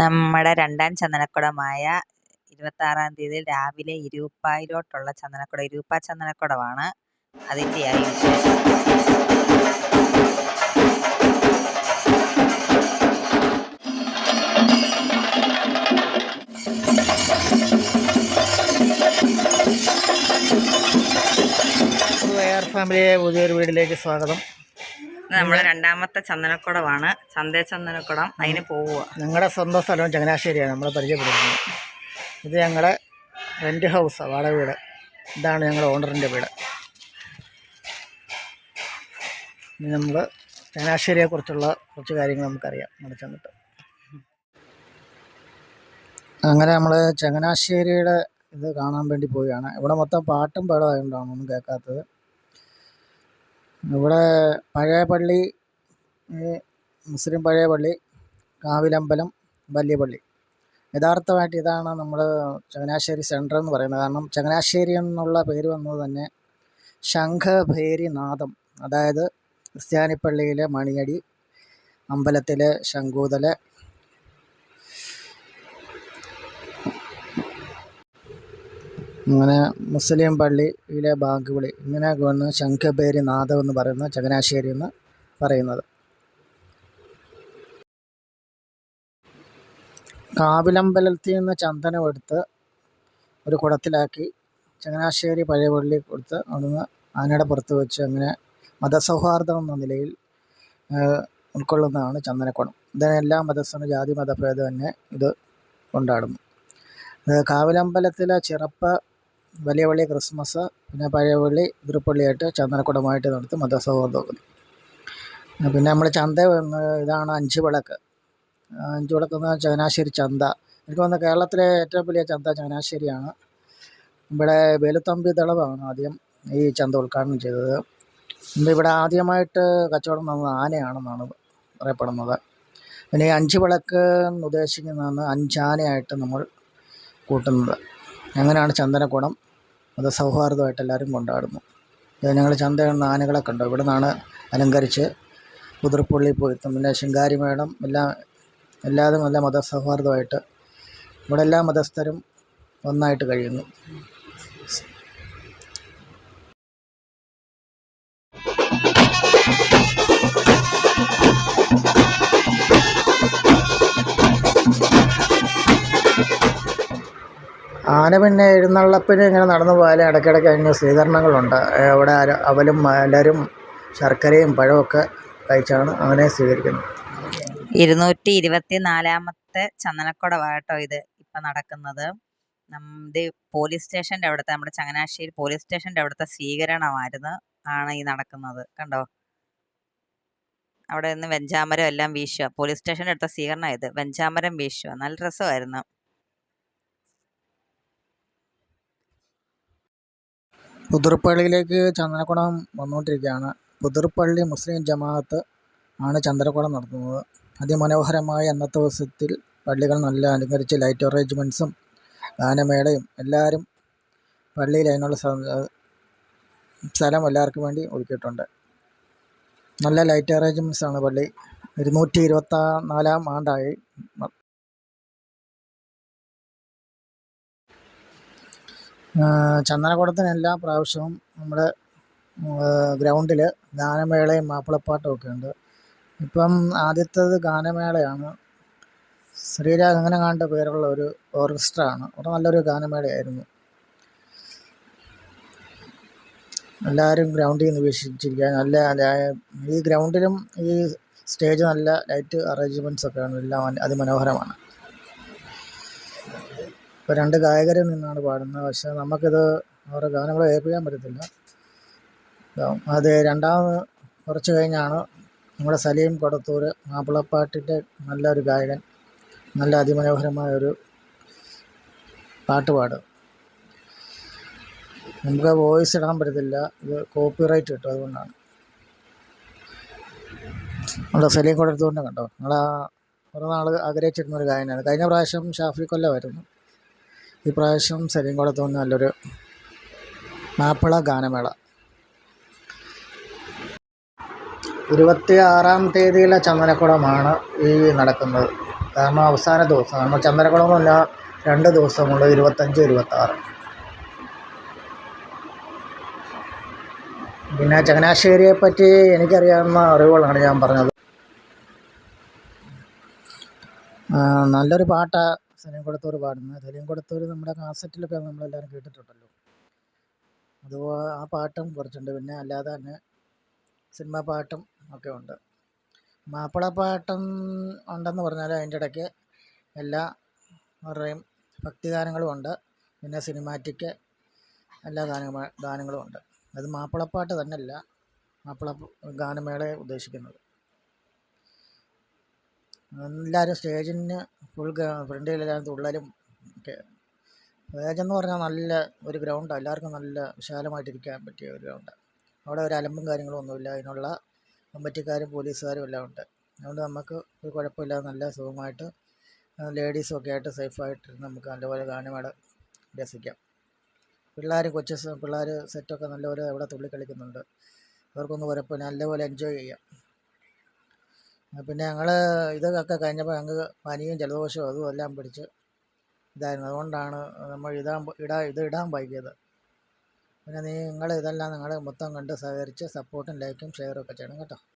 നമ്മുടെ രണ്ടാം ചന്ദനക്കുടമായ ഇരുപത്താറാം തീയതി രാവിലെ ഇരുപ്പായിലോട്ടുള്ള ചന്ദനക്കുടം ഇരുപ്പ ചന്ദനക്കുടമാണ് അതിന്റെയായി വിശേഷം. എയർ ഫാമിലിയെ പുതിയൊരു വീട്ടിലേക്ക് സ്വാഗതം. നമ്മുടെ രണ്ടാമത്തെ ചന്ദനക്കുടമാണ് ചന്തേ ചന്ദനക്കുടം അതിന് പോവുക ഞങ്ങളുടെ സ്വന്തം സ്ഥലം ചങ്ങനാശ്ശേരിയാണ് നമ്മൾ പരിചയപ്പെടുന്നത് ഇത് ഞങ്ങളുടെ റെന്റ് ഹൗസ് വാടക വീട്. ഇതാണ് ഞങ്ങളുടെ ഓണറിന്റെ വീട്. ഇനി നമ്മൾ ചങ്ങനാശ്ശേരിയെക്കുറിച്ചുള്ള കുറച്ച് കാര്യങ്ങൾ നമുക്കറിയാം. അവിടെ ചെന്നിട്ട്. അങ്ങനെ നമ്മൾ ചങ്ങനാശ്ശേരിയുടെ ഇത് കാണാൻ വേണ്ടി പോവുകയാണ്. ഇവിടെ മൊത്തം പാട്ടും പാടമായതുകൊണ്ടാണ് ഒന്നും കേൾക്കാത്തത്. ഇവിടെ പഴയ പള്ളി മുസ്ലിം പഴയ പള്ളി കാവിലമ്പലം വലിയ പള്ളി. യഥാർത്ഥമായിട്ട് ഇതാണ് നമ്മൾ ചങ്ങനാശ്ശേരി സെന്റർ എന്ന് പറയുന്നത്. കാരണം ചങ്ങനാശ്ശേരി എന്നുള്ള പേര് വന്നത് തന്നെ ശംഖഭേരി നാദം അതായത് ക്രിസ്ത്യാനിപ്പള്ളിയിലെ മണിയടി അമ്പലത്തിലെ ശംഖൂതല അങ്ങനെ മുസ്ലിം പള്ളിയിലെ ബാങ്ക് വിളി ഇങ്ങനെ വന്ന് ശംഖഭേരി നാദം എന്ന് പറയുന്ന ചങ്ങനാശ്ശേരി എന്ന് പറയുന്നത്. കാവിലമ്പലത്തിൽ നിന്ന് ചന്ദനം എടുത്ത് ഒരു കുടത്തിലാക്കി ചങ്ങനാശ്ശേരി പഴയ പള്ളി കൊടുത്ത് അവിടുന്ന് ആനയുടെ പുറത്ത് വെച്ച് അങ്ങനെ മതസൗഹാർദ്ദം എന്ന നിലയിൽ ഉൾക്കൊള്ളുന്നതാണ് ചന്ദനക്കുടം ഇതിന് എല്ലാ മതസ്ഥനും ജാതി മതഭേദം തന്നെ ഇത് കൊണ്ടാടുന്നു. കാവിലമ്പലത്തിലെ ചിറപ്പ് വലിയ പള്ളി ക്രിസ്മസ് പിന്നെ പഴയ പള്ളി തിരുപ്പള്ളിയായിട്ട് ചന്ദനക്കുടമായിട്ട് നടത്തും മതസൗഹാർദ്ദം പിന്നെ നമ്മൾ ചന്ത ഇതാണ് അഞ്ച് വിളക്ക്. അഞ്ച് വിളക്ക് എന്ന് ചങ്ങനാശ്ശേരി ചന്ത. എനിക്ക് വന്ന കേരളത്തിലെ ഏറ്റവും വലിയ ചന്ത ചങ്ങനാശ്ശേരിയാണ്. ഇവിടെ വേലുത്തമ്പി ദളവാണ് ആദ്യം ഈ ചന്ത ഉദ്ഘാടനം ചെയ്തത്. ഇവിടെ ആദ്യമായിട്ട് കച്ചവടം നടന്നത് ആനയാണെന്നാണ് പറയപ്പെടുന്നത് പിന്നെ ഈ അഞ്ച് വിളക്ക് എന്ന് ഉദ്ദേശിക്കുന്നതാണ് അഞ്ചാനയായിട്ട് നമ്മൾ കൂട്ടുന്നത്. അങ്ങനെയാണ് ചന്ദനക്കുടം. അത് സൗഹാർദ്ദമായിട്ട് എല്ലാവരും കൊണ്ടാടുന്നു. ഞങ്ങൾ ഞങ്ങൾ ചന്തയിൽ ആനകളെ കണ്ടു. ഇവിടെ നിന്നാണ് അലങ്കരിച്ച് കുതിർപ്പുള്ളി പോയി പിന്നെ ശിങ്കാരി മേടം എല്ലാം എല്ലാതും നല്ല മതസൗഹാർദ്ദമായിട്ട് ഇവിടെ എല്ലാ മതസ്ഥരും ഒന്നായിട്ട് കഴിയുന്നു. ആന പിന്നെ എഴുന്നള്ളപ്പിന് ഇങ്ങനെ നടന്നു പോയാൽ ഇടയ്ക്കിടയ്ക്ക് അതിന് സ്വീകരണങ്ങളുണ്ട്. അവിടെ അവലും മലരും ശർക്കരയും പഴമൊക്കെ കഴിച്ചാണ് അങ്ങനെ സ്വീകരിക്കുന്നത്. ഇരുന്നൂറ്റി ഇരുപത്തി നാലാമത്തെ ചന്ദനക്കുടമാട്ടോ ഇത് ഇപ്പം നടക്കുന്നത്. നമ്മുടെ പോലീസ് സ്റ്റേഷന്റെ അവിടുത്തെ നമ്മുടെ ചങ്ങനാശ്ശേരി പോലീസ് സ്റ്റേഷന്റെ അവിടുത്തെ സ്വീകരണമായിരുന്നു ആണ് ഈ നടക്കുന്നത്. കണ്ടോ? അവിടെ നിന്ന് വെഞ്ചാമരം എല്ലാം വീശുക പോലീസ് സ്റ്റേഷന്റെ അടുത്ത സ്വീകരണം ഇത്. വെഞ്ചാമരം വീശുക നല്ല രസമായിരുന്നു. പുതുർപ്പള്ളിയിലേക്ക് ചന്ദനക്കുടം വന്നുകൊണ്ടിരിക്കുകയാണ്. പുതിർപ്പള്ളി മുസ്ലിം ജമാഅത്ത് ആണ് ചന്ദനക്കുടം നടത്തുന്നത്. അതിമനോഹരമായ അന്നത്തെ ദിവസത്തിൽ പള്ളികൾ നല്ല അലങ്കരിച്ച് ലൈറ്റ് അറേഞ്ച്മെന്റ്സും ഗാനമേളയും എല്ലാവരും പള്ളിയിൽ അതിനുള്ള സ്ഥലം എല്ലാവർക്കും വേണ്ടി ഒരുക്കിയിട്ടുണ്ട്. നല്ല ലൈറ്റ് അറേഞ്ച്മെന്റ്സാണ് പള്ളി. ഇരുന്നൂറ്റി ഇരുപത്തി നാലാം ആണ്ടായി. ചന്ദനക്കുടത്തിന് എല്ലാ പ്രാവശ്യവും നമ്മുടെ ഗ്രൗണ്ടിൽ ഗാനമേളയും മാപ്പിളപ്പാട്ടും ഒക്കെ ഉണ്ട്. ഇപ്പം ആദ്യത്തേത് ഗാനമേളയാണ്. ശ്രീരാഗ് അങ്ങനെ കണ്ട പേരുള്ള ഒരു ഓർക്കസ്ട്ര ആണ് അവിടെ നല്ലൊരു ഗാനമേളയായിരുന്നു. എല്ലാവരും ഗ്രൗണ്ടിൽ നിന്ന് വീക്ഷിച്ചിരിക്കുക നല്ല ഈ ഗ്രൗണ്ടിലും ഈ സ്റ്റേജ് നല്ല ലൈറ്റ് അറേഞ്ച്മെന്റ്സ് ഒക്കെയാണ്. എല്ലാം അതി- അതിമനോഹരമാണ്. ഇപ്പോൾ രണ്ട് ഗായകരിൽ നിന്നാണ് പാടുന്നത്. പക്ഷേ നമുക്കിത് അവരുടെ ഗാനങ്ങൾ കേൾപ്പിക്കാൻ പറ്റത്തില്ല. അത് രണ്ടാമത് കുറച്ച് കഴിഞ്ഞാണ് നമ്മുടെ സലീം കൊടത്തൂർ മാപ്പിളപ്പാട്ടിന്റെ നല്ലൊരു ഗായകൻ നല്ല അതിമനോഹരമായൊരു പാട്ട് പാടും നമുക്ക് വോയിസ് ഇടാൻ പറ്റത്തില്ല. ഇത് കോപ്പിറൈറ്റ് കിട്ടും അതുകൊണ്ടാണ്. നമ്മുടെ സലീം കൊടത്തൂരിനെ കണ്ടോ? നമ്മളാ കുറേ നാൾ ആഗ്രഹിച്ചിരുന്ന ഒരു ഗായനാണ് കഴിഞ്ഞ പ്രാവശ്യം ഷാഫി കൊല്ലമായിരുന്നു. ഈ പ്രാവശ്യം സലീം കൊടത്തൂരിന് നല്ലൊരു മാപ്പിള ഗാനമേള. ഇരുപത്തി ആറാം തീയതിയിലെ ചന്ദനക്കുടമാണ് ഈ നടക്കുന്നത്. കാരണം അവസാന ദിവസം നമ്മൾ ചന്ദനക്കുളം എന്ന് പറഞ്ഞാൽ രണ്ട് ദിവസമുള്ളത് ഇരുപത്തഞ്ച് ഇരുപത്താറ്. പിന്നെ ചങ്ങനാശ്ശേരിയെ പറ്റി എനിക്കറിയാവുന്ന അറിവുകളാണ് ഞാൻ പറഞ്ഞത്. നല്ലൊരു പാട്ടാണ് സലീം കൊടുത്തൂർ പാടുന്നത്. സലീം കൊടുത്തൂർ നമ്മുടെ കാസറ്റിലൊക്കെ നമ്മളെല്ലാവരും കേട്ടിട്ടുണ്ടല്ലോ. അതുപോലെ ആ പാട്ടും കുറച്ചുണ്ട് പിന്നെ അല്ലാതെ തന്നെ സിനിമ പാട്ടും ഒക്കെ ഉണ്ട്. പാട്ടം ഉണ്ടെന്ന് പറഞ്ഞാൽ അതിന്റെ ഇടയ്ക്ക് എല്ലാ അവരുടെയും ഭക്തിഗാനങ്ങളും ഉണ്ട്. പിന്നെ സിനിമാറ്റിക് എല്ലാ ഗാനങ്ങൾ ഗാനങ്ങളും ഉണ്ട്. അത് മാപ്പിളപ്പാട്ട് തന്നെയല്ല മാപ്പിള ഗാനമേളയെ ഉദ്ദേശിക്കുന്നത്. എല്ലാവരും സ്റ്റേജിന് ഫുൾ ഫ്രണ്ടിലെല്ലാവരും തുള്ളലും ഒക്കെ. സ്റ്റേജെന്ന് പറഞ്ഞാൽ നല്ല ഒരു ഗ്രൗണ്ടാണ് എല്ലാവർക്കും നല്ല വിശാലമായിട്ടിരിക്കാൻ പറ്റിയ ഒരു ഗ്രൗണ്ടാണ് അവിടെ ഒരു അലമ്പും കാര്യങ്ങളും ഒന്നുമില്ല. അതിനുള്ള കമ്മിറ്റിക്കാരും പോലീസുകാരും എല്ലാം ഉണ്ട്. അതുകൊണ്ട് നമുക്ക് ഒരു കുഴപ്പമില്ലാതെ നല്ല സുഖമായിട്ട് ലേഡീസും ഒക്കെ ആയിട്ട് സേഫായിട്ട് നമുക്ക് നല്ലപോലെ ഗാനമേള രസിക്കാം പിള്ളേർ കൊച്ചു പിള്ളേർ സെറ്റൊക്കെ നല്ലപോലെ അവിടെ തുള്ളി കളിക്കുന്നുണ്ട്. അവർക്കൊന്നും കുഴപ്പമില്ല. നല്ലപോലെ എൻജോയ് ചെയ്യാം. പിന്നെ ഞങ്ങൾ ഇതൊക്കെ കഴിഞ്ഞപ്പോൾ ഞങ്ങൾക്ക് പനിയും ജലദോഷവും അതും എല്ലാം പിടിച്ച് ഇതായിരുന്നു. അതുകൊണ്ടാണ് നമ്മൾ ഇടാൻ ഇടാ ഇത് ഇടാൻ വൈകിയത്. പിന്നെ നിങ്ങൾ ഇതെല്ലാം നിങ്ങൾ മൊത്തം കണ്ട് സഹകരിച്ച് സപ്പോർട്ടും ലൈക്കും ഷെയറും ഒക്കെ ചെയ്യണം കേട്ടോ.